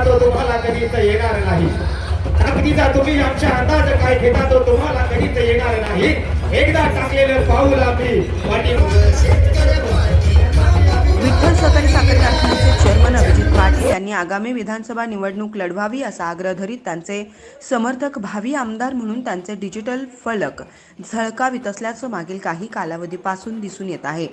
घेता तो तुम्हाला कधीच येणार नाही. ताकदीचा तुम्ही आमच्या अंदाज काय घेता तो तुम्हाला कधीच येणार नाही. एकदा टाकलेलं पाऊल आम्ही वाटी विठ्ठल सहकारी साखर कारखान्याचे चेअरमन अभिजित पाटील यांनी आगामी विधानसभा निवडणूक लढवावी असा आग्रह धरीत त्यांचे समर्थक भावी आमदार म्हणून त्यांचे डिजिटल फलक झळकावित असल्याचं मागील काही कालावधीपासून दिसून येत आहे.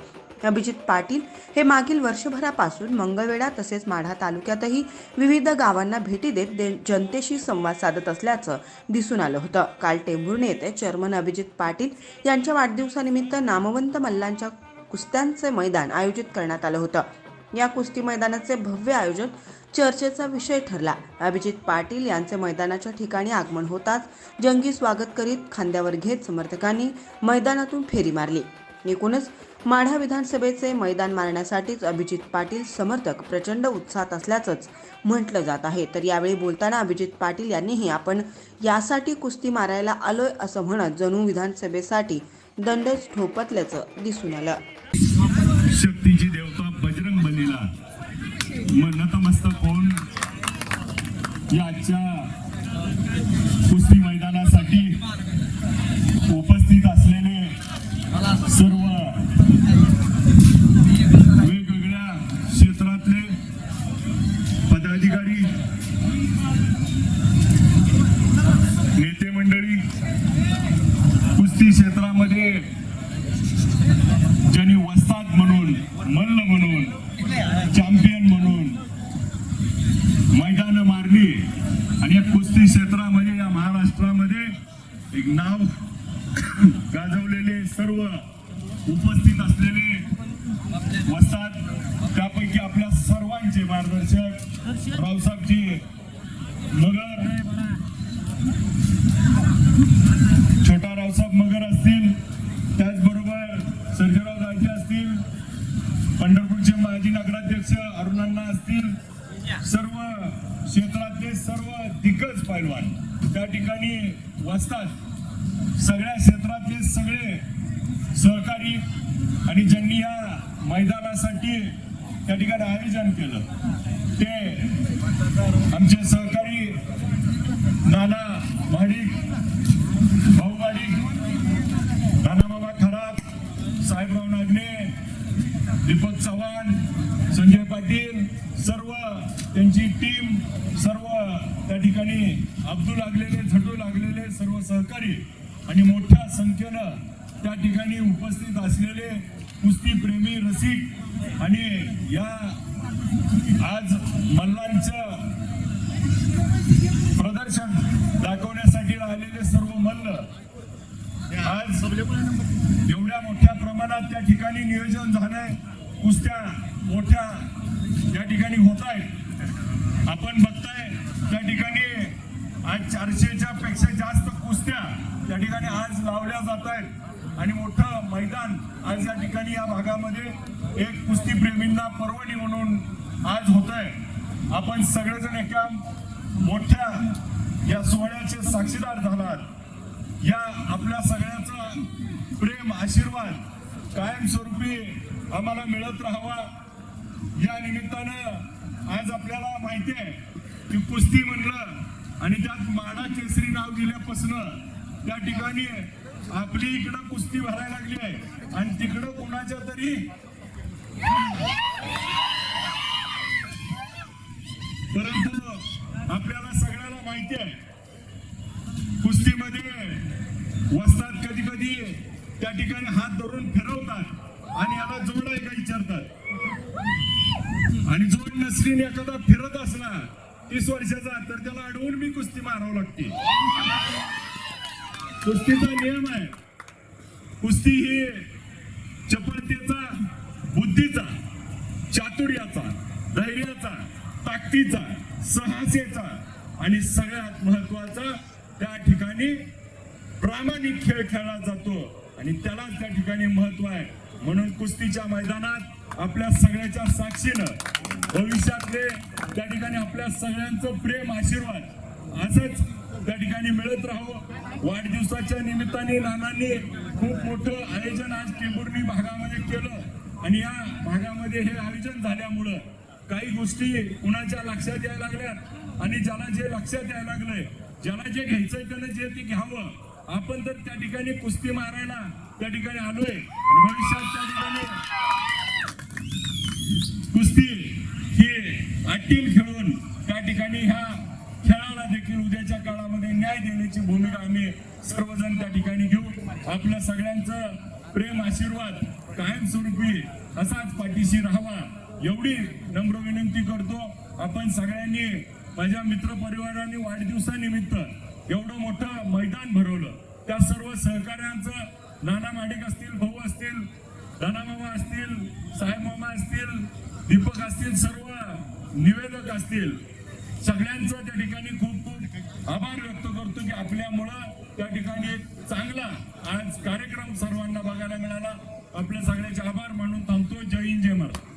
अभिजित पाटील हे मागील वर्षभरापासून मंगळवेढा तसेच माढा तालुक्यातही विविध गावांना भेटी देत दे- जनतेशी संवाद साधत असल्याचं दिसून आलं होतं. काल टेंभुर्णे येथे चेअरमन अभिजित पाटील यांच्या वाढदिवसानिमित्त नामवंत मल्लांच्या कुस्त्यांचे मैदान आयोजित करण्यात आलं होतं. या कुस्ती मैदानाचे भव्य आयोजन चर्चेचा विषय ठरला. अभिजित पाटील यांचे मैदानाच्या ठिकाणी आगमन होताच जंगी स्वागत करीत खांद्यावर घेत समर्थकांनी मैदानातून फेरी मारली. एकूणच माढा विधानसभेचे मैदान मारण्यासाठीच अभिजित पाटील समर्थक प्रचंड उत्साहात असल्याचंच म्हटलं जात आहे. तर यावेळी बोलताना अभिजित पाटील यांनीही आपण यासाठी कुस्ती मारायला आलोय असं म्हणत जणू विधानसभेसाठी दंडच ठोपतल्याचं दिसून आलं. शक्तीची देवता बजरंग बलीला. नतमस्तक होऊन याच्या आजच्या कुस्ती मैदानासाठी उपस्थित असलेले सर्व वेगवेगळ्या क्षेत्रातले पदाधिकारी नेते मंडळी कुस्ती क्षेत्रामध्ये ज्यांनी वस्ताद म्हणून मल्ल म्हणून चॅम्पियन म्हणून मैदानं मारली आणि या कुस्ती क्षेत्रामध्ये या महाराष्ट्रामध्ये एक नाव गाजवलेले सर्व उपस्थित असलेले वस्ताद त्यापैकी आपल्या सर्वांचे मार्गदर्शक रावसाहेबजी सर्व क्षेत्रातले सर्व दिग्गज पैलवान त्या ठिकाणी वसतात सगळ्या क्षेत्रातले सगळे सहकारी आणि ज्यांनी या मैदानासाठी त्या ठिकाणी आयोजन केलं ते आमचे सहकारी नाना भाडिक भाऊ महाडिक नानामामा खरात साहेबराव नागने दीपक चव्हाण संजय पाटील त्यांची टीम सर्व त्या ठिकाणी अब्दू लागलेले झटू लागलेले सर्व सहकारी आणि मोठ्या संख्येनं त्या ठिकाणी उपस्थित असलेले कुस्ती प्रेमी रसिक आणि या आज मल्लांचं प्रदर्शन दाखवण्यासाठी राहिलेले सर्व मल्ल आज एवढ्या मोठ्या प्रमाणात त्या ठिकाणी नियोजन झालंय. कुस्त्या मोठ्या या ठिकाणी होत आहेत. आपण बघताय त्या ठिकाणी आज चारशेच्या पेक्षा जास्त कुस्त्या त्या ठिकाणी आज लावल्या जात आहेत आणि मोठं मैदान आज या ठिकाणी या भागामध्ये एक कुस्ती प्रेमींना पर्वणी म्हणून आज होत आहे आपण सगळेजण एका मोठ्या या सोहळ्याचे साक्षीदार झालात. या आपल्या सगळ्याचा प्रेम आशीर्वाद कायमस्वरूपी आम्हाला मिळत राहावा. या निमित्तानं आज आपल्याला माहिती आहे की कुस्ती म्हणलं आणि त्यात माडा केसरी नाव दिल्यापासनं त्या ठिकाणी आपली इकडं कुस्ती भरायला लागली आहे. आणि तिकडं कोणाच्या तरी परंतु आपल्याला सगळ्याला माहिती आहे कुस्तीमध्ये वस्तात कधी कधी त्या ठिकाणी हात धरून फिरवतात आणि याला जोड आहे का विचारतात. आणि एखादा फिरत असला तीस वर्षाचा तर त्याला अडवून मी कुस्ती मारावं लागते. कुस्तीचा नियम आहे. कुस्ती ही चपळतेचा बुद्धीचा चातुर्याचा धैर्याचा ताकदीचा साहसेचा आणि सगळ्यात महत्त्वाचा त्या ठिकाणी प्रामाणिक खेळ खेळला जातो आणि त्यालाच त्या ठिकाणी महत्त्व आहे. म्हणून कुस्तीच्या मैदानात आपल्या सगळ्याच्या साक्षीनं भविष्यातले त्या ठिकाणी आपल्या सगळ्यांचं प्रेम आशीर्वाद असंच त्या ठिकाणी मिळत राहो. वाढदिवसाच्या निमित्ताने नानांनी खूप मोठं आयोजन आज टेंबुर्णी भागामध्ये केलं. आणि या भागामध्ये हे आयोजन झाल्यामुळं काही गोष्टी कुणाच्या लक्षात यायला लागल्यात आणि ज्याला जे लक्षात यायला लागलंय ज्याला जे घ्यायचंय त्यानं जे ते घ्यावं. आपण तर त्या ठिकाणी कुस्ती मारायला त्या ठिकाणी आलोय आणि भविष्यात त्या ठिकाणी कुस्ती ही अटील खेळून त्या ठिकाणी ह्या खेळाला देखील उद्याच्या काळामध्ये न्याय देण्याची भूमिका आम्ही सर्वजण त्या ठिकाणी घेऊ. आपल्या सगळ्यांचं प्रेम आशीर्वाद कायमस्वरूपी असाच पाठीशी राहावा एवढी नम्र विनंती करतो. आपण सगळ्यांनी माझ्या मित्र परिवाराने वाढदिवसानिमित्त एवढं मोठं मैदान भरवलं. त्या सर्व सहकार्यांचं नाना माडिक असतील भाऊ असतील नाना मामा असतील साहेब मामा असतील दीपक असतील सर्व निवेदक असतील. सगळ्यांचं त्या ठिकाणी खूप खूप आभार व्यक्त करतो की आपल्यामुळं त्या ठिकाणी एक चांगला आज कार्यक्रम सर्वांना बघायला मिळाला. आपल्या सगळ्याचे आभार मानून थांबतो जय हिंद जय महाराज